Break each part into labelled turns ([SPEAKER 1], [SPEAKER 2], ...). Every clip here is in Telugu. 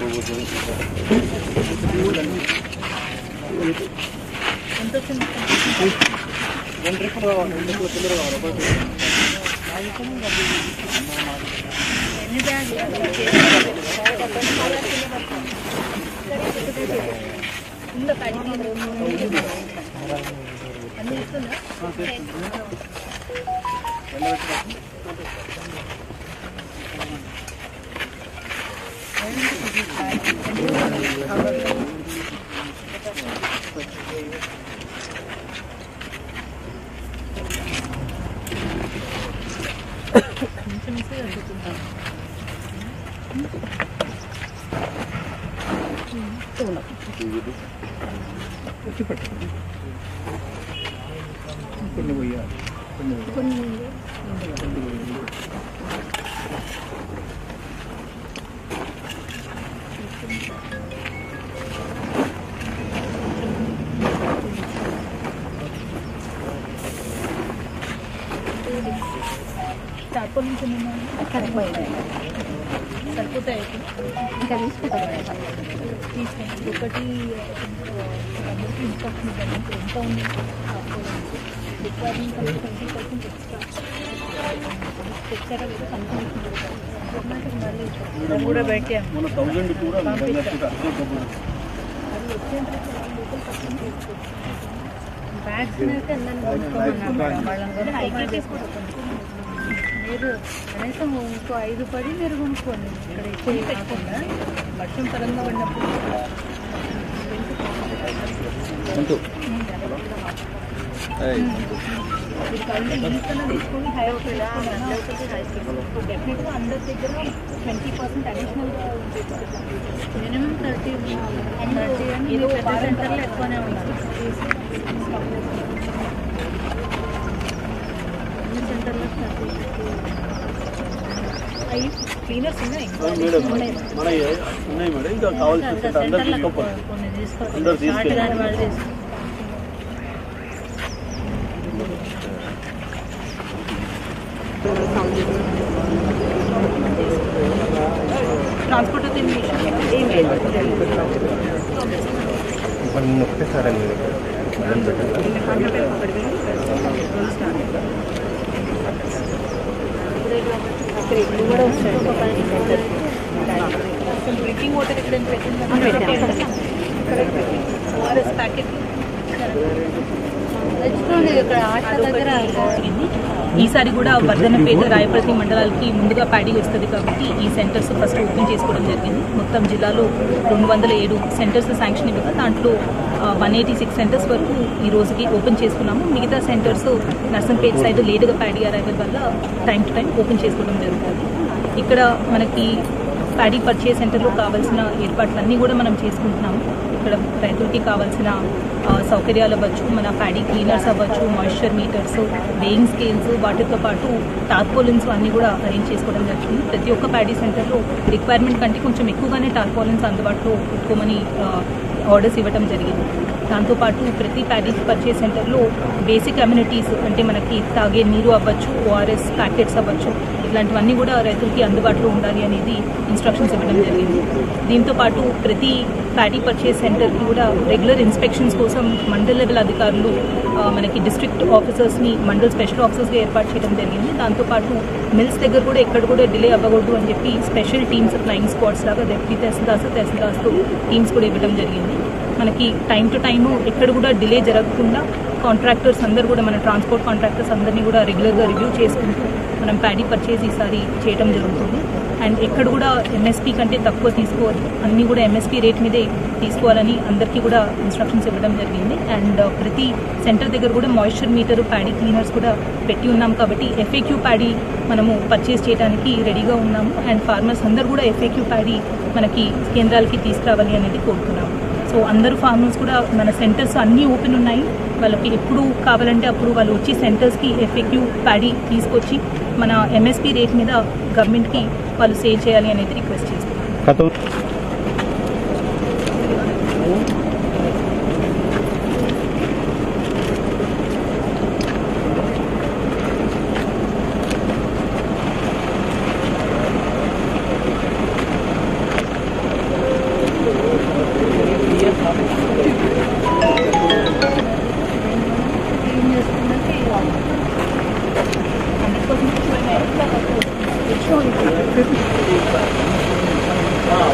[SPEAKER 1] అన్ని కొన్ని పోయాలి కొన్ని
[SPEAKER 2] తార్పల్ నుంచి సరిపోతాయి
[SPEAKER 3] ఇంకా తీసుకుంటాం
[SPEAKER 2] తీసుకోండి ఒకటి అందరికీ ఇన్స్ట్రక్షన్ ఇవ్వండి ఎంత ఉంది రిక్వైర్మెంట్ అనేది ట్వంటీ పర్సెంట్ ఎక్స్ట్రా తెచ్చారా లేదా కన్ఫర్మేషన్ మళ్ళీ కూడా పెట్టాము
[SPEAKER 1] మన థౌజండ్ కూడా వెళ్ళకుండా అదే డబ్బులు
[SPEAKER 2] అది వచ్చేంత లోకల్ పర్సన్ బ్యాగ్స్ అయితే అందరిని కొనుక్కోమన్నారు వాళ్ళని కూడా హైకే తీసుకుంటాం మీరు కనీసం ఇంకో ఐదు పది మీరు కొనుక్కోండి. ఇక్కడ ఎక్కువ పెట్టకుండా వర్షం పరంగా పడినప్పుడు
[SPEAKER 1] అంటూ
[SPEAKER 2] మీరు కలిసి ఇంకన్నా తీసుకొని హై డెఫినెట్గా అందరి దగ్గర ట్వంటీ పర్సెంట్ అడిషనల్గా మినిమం థర్టీ థర్టీ అని పెద్ద సెంటర్లో ఎక్కువనే ఉన్నారు క్లీనర్స్ ఉన్నాయి
[SPEAKER 1] మేడం మన ఉన్నాయి మేడం ఇంకా కావాల్సిన అందరు తీసుకోపోయి
[SPEAKER 2] కొన్ని తీసుకోవాలి
[SPEAKER 1] అందరు తీసుకెళ్ళి.
[SPEAKER 2] షార్ట్ గాని వాళ్ళు తీసుకోవాలి ట్రాన్స్పోర్ట్ అయితే
[SPEAKER 4] ఒకటేసారి మేడం పెట్టాలి
[SPEAKER 2] కూడా వస్తాయి డ్రింకింగ్ వాటర్ ఇక్కడ పెట్టింది ప్యాకెట్ తెచ్చుకోండి ఇక్కడ ఆట దగ్గర ఈసారి కూడా వర్ధనపేట రాయప్రతి మండలాలకి ముందుగా ప్యాడీ వస్తుంది కాబట్టి ఈ సెంటర్స్ ఫస్ట్ ఓపెన్ చేసుకోవడం జరిగింది. మొత్తం జిల్లాలో రెండు వందల ఏడు సెంటర్స్ శాంక్షన్ ఇవ్వగా దాంట్లో వన్ ఎయిటీ సిక్స్ సెంటర్స్ వరకు ఈ రోజుకి ఓపెన్ చేసుకున్నాము. మిగతా సెంటర్స్ నర్సంపేట సైడ్ లేటుగా ప్యాడీ అరైవల్ వల్ల టైం టు టైం ఓపెన్ చేసుకోవడం జరుగుతుంది. ఇక్కడ మనకి ప్యాడీ పర్చేస్ సెంటర్లో కావాల్సిన ఏర్పాట్లన్నీ కూడా మనం చేసుకుంటున్నాము. ఇక్కడ రైతులకి కావాల్సిన సౌకర్యాలు అవ్వచ్చు మన ప్యాడీ క్లీనర్స్ అవ్వచ్చు మాయిశ్చర్ మీటర్స్ వేయింగ్ స్కేల్స్ వాటితో పాటు టార్పోలిన్స్ అన్నీ కూడా అరేంజ్ చేసుకోవడం జరుగుతుంది. ప్రతి ఒక్క ప్యాడీ సెంటర్లో రిక్వైర్మెంట్ కంటే కొంచెం ఎక్కువగానే టార్పోలిన్స్ అందుబాటులో పెట్టుకోమని ఆర్డర్స్ ఇవ్వడం జరిగింది. దాంతోపాటు ప్రతి ప్యాడీ పర్చేస్ సెంటర్లో బేసిక్ అమ్యూనిటీస్ అంటే మనకి తాగే నీరు అవ్వచ్చు ఓఆర్ఎస్ ప్యాకెట్స్ అవ్వచ్చు ఇట్లాంటివన్నీ కూడా రైతులకి అందుబాటులో ఉండాలి అనేది ఇన్స్ట్రక్షన్స్ ఇవ్వడం జరిగింది. దీంతో పాటు ప్రతి ప్యాడీ పర్చేస్ సెంటర్కి కూడా రెగ్యులర్ ఇన్స్పెక్షన్స్ కోసం మండల్ లెవెల్ అధికారులు మనకి డిస్ట్రిక్ట్ ఆఫీసర్స్ని మండల్ స్పెషల్ ఆఫీసర్స్గా ఏర్పాటు చేయడం జరిగింది. దాంతోపాటు మిల్స్ దగ్గర కూడా ఎక్కడ కూడా డిలే అవ్వకూడదు అని చెప్పి స్పెషల్ టీమ్స్ ఫ్లయింగ్ స్క్వాడ్స్ లాగా డెప్యూటీ తహసీల్దార్స్ తహసీల్దార్స్తో టీమ్స్ కూడా ఇవ్వడం జరిగింది. మనకి టైం టు టైము ఎక్కడ కూడా డిలే జరగకుండా కాంట్రాక్టర్స్ అందరు కూడా మన ట్రాన్స్పోర్ట్ కాంట్రాక్టర్స్ అందరినీ కూడా రెగ్యులర్గా రివ్యూ చేసుకుంటూ మనం ప్యాడీ పర్చేస్ ఈసారి చేయడం జరుగుతుంది. అండ్ ఎక్కడ కూడా ఎంఎస్పీ కంటే తక్కువ తీసుకోవద్దు. అన్నీ కూడా ఎంఎస్పీ రేట్ మీదే తీసుకోవాలని అందరికీ కూడా ఇన్స్ట్రక్షన్స్ ఇవ్వడం జరిగింది. అండ్ uh, ప్రతి సెంటర్ దగ్గర కూడా మాయిశ్చర్ మీటర్ ప్యాడీ క్లీనర్స్ కూడా పెట్టి ఉన్నాం కాబట్టి ఎఫ్ఏక్యూ ప్యాడీ మనము పర్చేస్ చేయడానికి రెడీగా ఉన్నాము. అండ్ ఫార్మర్స్ అందరూ కూడా ఎఫ్ఏక్యూ ప్యాడీ మనకి కేంద్రాలకి తీసుకురావాలి అనేది కోరుతున్నాము సో అందరూ ఫార్మర్స్ కూడా మన సెంటర్స్ అన్నీ ఓపెన్ ఉన్నాయి. వాళ్ళకి ఎప్పుడు కావాలంటే అప్పుడు వాళ్ళు వచ్చి సెంటర్స్కి ఎఫ్ఎక్యూ ప్యాడీ తీసుకొచ్చి మన ఎంఎస్పీ రేట్ మీద గవర్నమెంట్కి వాళ్ళు సేల్ చేయాలి అనేది రిక్వెస్ట్ చేస్తున్నాం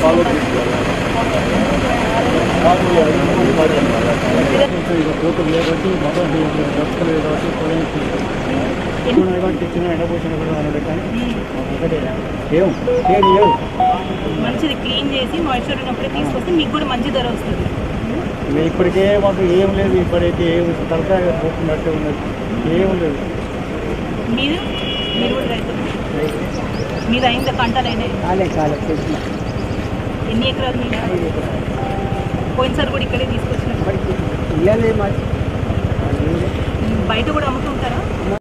[SPEAKER 1] ఫాలో కోతులు లేబట్టి దొరకలేదు కాబట్టి ఎండపోసిన కూడా అనడు కానీ ఒకటే ఏం? ఏం లేవు
[SPEAKER 2] మంచిది క్లీన్ చేసి మాయిశ్చర్ ఉన్నప్పుడే తీసుకొస్తే మీకు కూడా మంచి ధర వస్తుంది.
[SPEAKER 1] ఇప్పటికే మాకు ఏం లేదు ఇప్పుడైతే ఏం తలకాయ పోతున్నట్టే ఉన్నది. ఏం లేదు.
[SPEAKER 2] మీరు? మీద అయిందా
[SPEAKER 1] కాలే చేసిన.
[SPEAKER 2] ఎన్ని ఎకరాలు మీరు? పోయినసారి కూడా ఇక్కడే తీసుకొచ్చిన
[SPEAKER 1] మరి.
[SPEAKER 2] బయట కూడా అమ్ముతుంటారా?